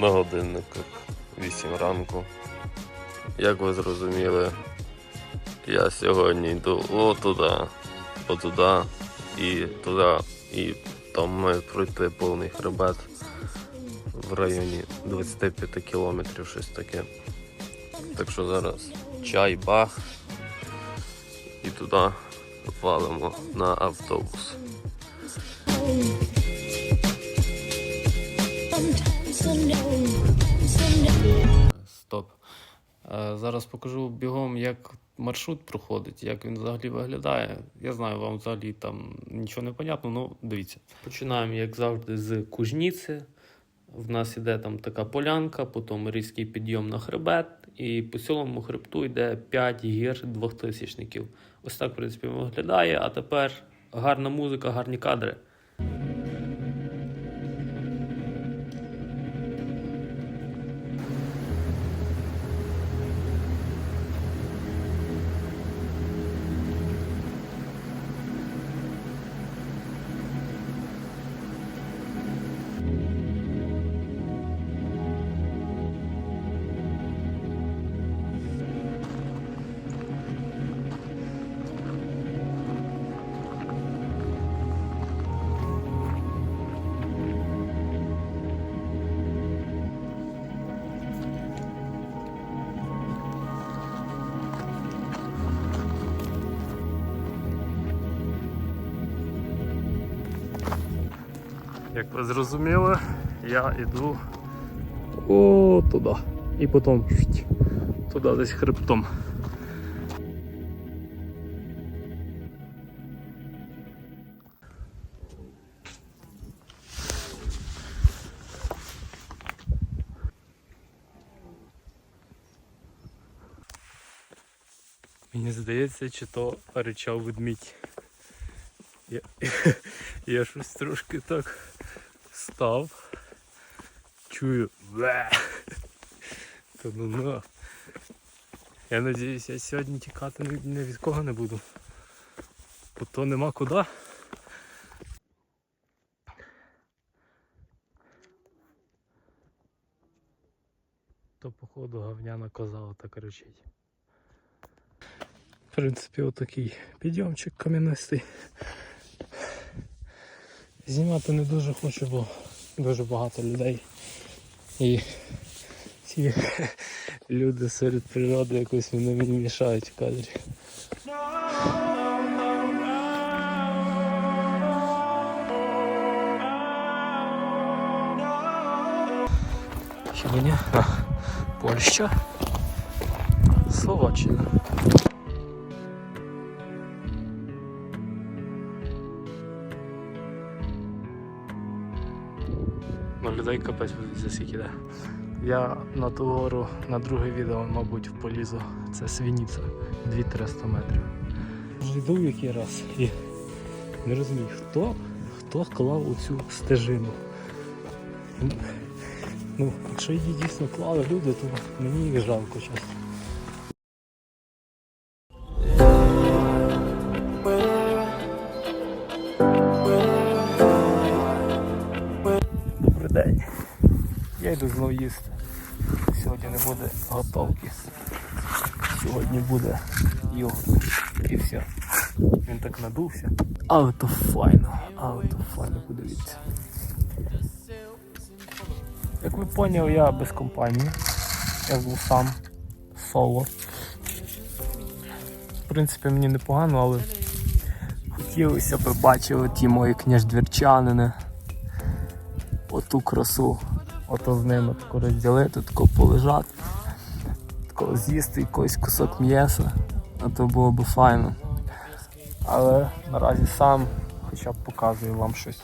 На годинниках 8 ранку. Як ви зрозуміли, я сьогодні йду отуди, отуди і туди. І там має пройти повний хребет в районі 25 кілометрів, щось таке. Так що зараз чай, бах і туди валимо на автобус. Стоп. Е, Зараз покажу бігом, як маршрут проходить, як він взагалі виглядає. Я знаю, вам взагалі там нічого не понятно, ну дивіться. Починаємо, як завжди, з Кужніці. В нас іде там така полянка, потім різкий підйом на хребет, і по цілому хребту йде 5 гір двохтисячників. Ось так, в принципі, виглядає. А тепер гарна музика, гарні кадри. Як ви зрозуміли, я йду о, туди. І потім туди десь хребтом. Мені здається, чи то ричав ведмідь. Я, я щось трошки так став. Чую. Бе. Та ну ну. Я надіюсь, я сьогодні тікати ні, від кого не буду. Бо то нема куди. То походу говняна коза отак кричить. В принципі, отакий підйомчик кам'янистий. Знімати не дуже хочу, бо дуже багато людей. І ці люди серед природи якось вони мені мішають в кадрі. Сьогодні а, Польща, Словаччина. Ну, людей капець за скільки йде. Я на ту гору на друге відео, мабуть, полізу. Це свініця 300 метрів. Йду в який раз і не розумію, хто, хто клав оцю стежину. Ну, якщо її дійсно клали люди, то мені їх жалко чесно. Я йду знову їсти. Сьогодні не буде готовки. Сьогодні буде йогурт. І все. Він так надувся. Але то файно, але то файно, подивіться. Як ви поняли, я без компанії. Я був сам соло. В принципі, мені непогано, але хотілося б бачити ті мої княждвірчанини. Оту красу. Ото з ними тако розділити, тако полежати, тако з'їсти якийсь кусок м'яса, а то було б файно. Але наразі сам хоча б показую вам щось.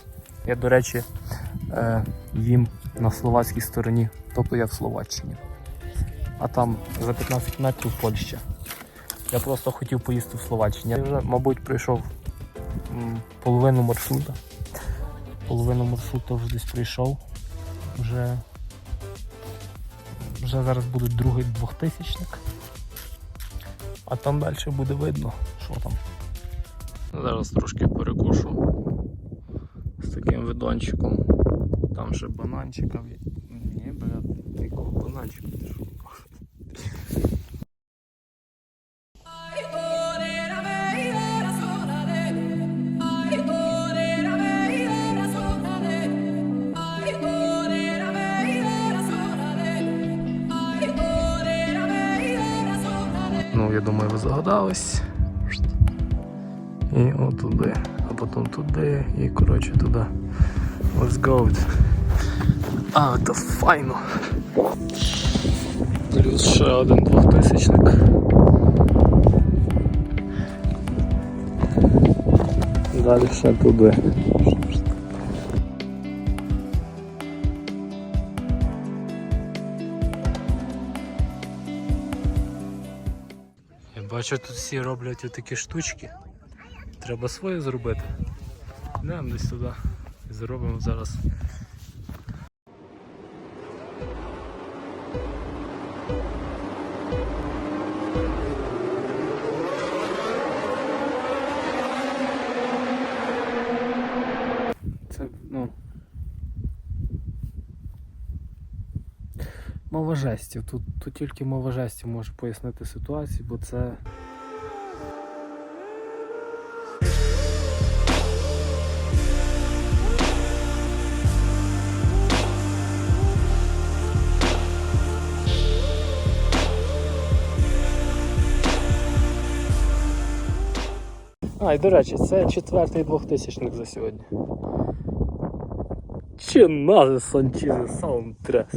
Я, до речі, е, їм на словацькій стороні, тобто я в Словаччині. А там за 15 метрів Польща. Я просто хотів поїсти в Словаччині. Я вже, мабуть, пройшов половину маршрута. Половину маршруту вже десь прийшов. Вже, вже зараз буде другий двохтисячник. А там далі буде видно, що там. Зараз трошки перекушу з таким видончиком. Там ще бананчика. Ні, блядь. Якого бананчика що? Я думаю, ви загадались. І отуди. А потім туди і коротше туди. Let's go. А, це файно. Плюс ще один двохтисячник. Далі ще туди. Бачу, тут всі роблять отакі штучки. Треба своє зробити. Йдемо десь туди. І зробимо зараз. Мова жестів. Тут, тут тільки мова жестів може пояснити ситуацію, бо це. А, і до речі, це четвертий двохтисячник за сьогодні. Чи нази Санчізи саундтрес.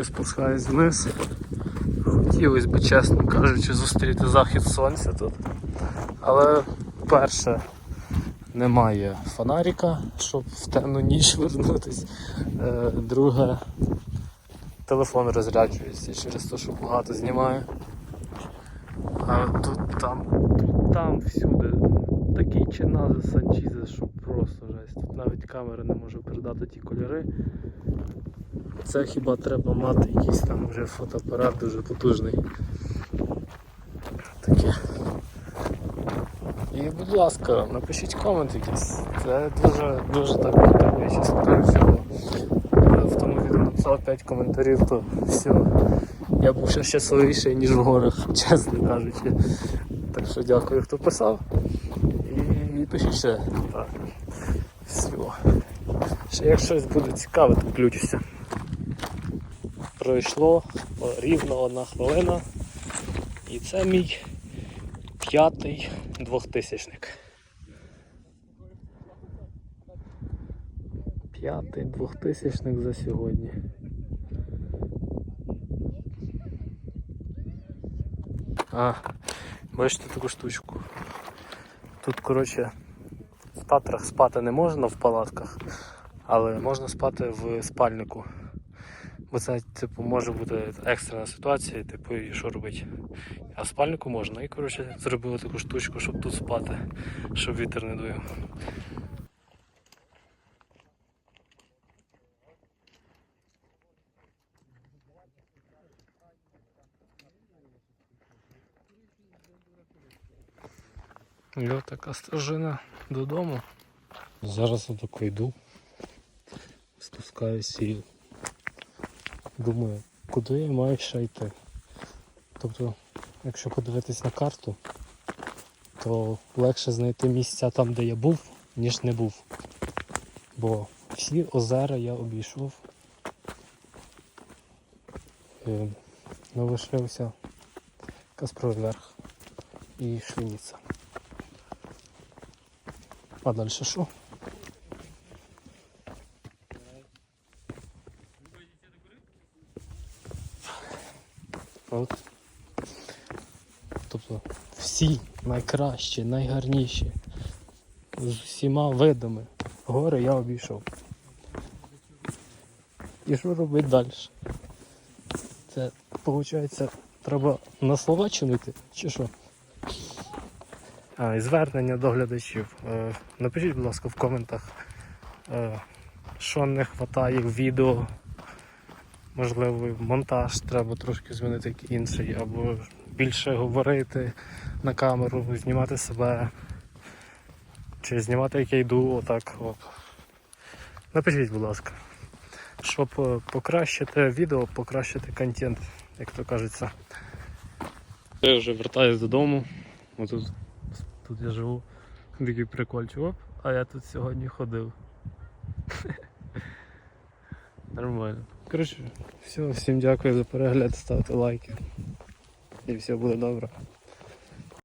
Вже потрошки спускаюсь вниз. Хотілося б, чесно кажучи, зустріти захід сонця тут. Але перше немає фонарика, щоб в темну ніч вернутись. Е, Друге, телефон розряджується через те, що багато знімаю. А тут там, тут там всюди такий чинази санчізи, що просто жесть. Тут навіть камера не може передати ті кольори. Це хіба треба мати якийсь там вже фотоапарат дуже потужний. Таке. І будь ласка, напишіть комент якийсь. Це дуже дуже так чесно кажучи. бо, е, В тому відео написав 5 коментарів, то все. Я був ще щасливіший, ніж в горах, чесно кажучи. Так що дякую, хто писав. І, і пишіть ще. Так. Все. Ще як щось буде цікаве, то включуся. Пройшло рівно одна хвилина. І це мій п'ятий двохтисячник. П'ятий двохтисячник за сьогодні. А, бачите таку штучку. Тут, коротше, в Татрах спати не можна в палатках, але можна спати в спальнику. Бо це, типу, може бути екстрена ситуація, типу, і що робити. А в спальнику можна. І коротше зробили таку штучку, щоб тут спати, щоб вітер не дує. От така стежина додому. Зараз отако йду. Спускаюсь і думаю, куди я маю ще йти. Тобто, якщо подивитись на карту, то легше знайти місця там, де я був, ніж не був. Бо всі озера я обійшов. Ну, лишився Каспровий і Шлініца. А далі що? От. Тобто всі найкращі, найгарніші. З усіма видами. Гори я обійшов. І що робити далі? Це, виходить, треба на Словаччину йти, чи що? А, і звернення до глядачів. Е, Напишіть, будь ласка, в коментах, е, що не вистачає відео. Можливо, монтаж треба трошки змінити інший, або більше говорити на камеру, знімати себе. Чи знімати як я йду, отак. От. Напишіть, будь ласка. Щоб е, покращити відео, покращити контент, як то кажеться. Я вже вертаюсь додому. Отут, тут я живу. Такий прикольчик. Оп, а я тут сьогодні ходив. Нормально. Коротше, все, всім дякую за перегляд, ставте лайки. І все буде добре.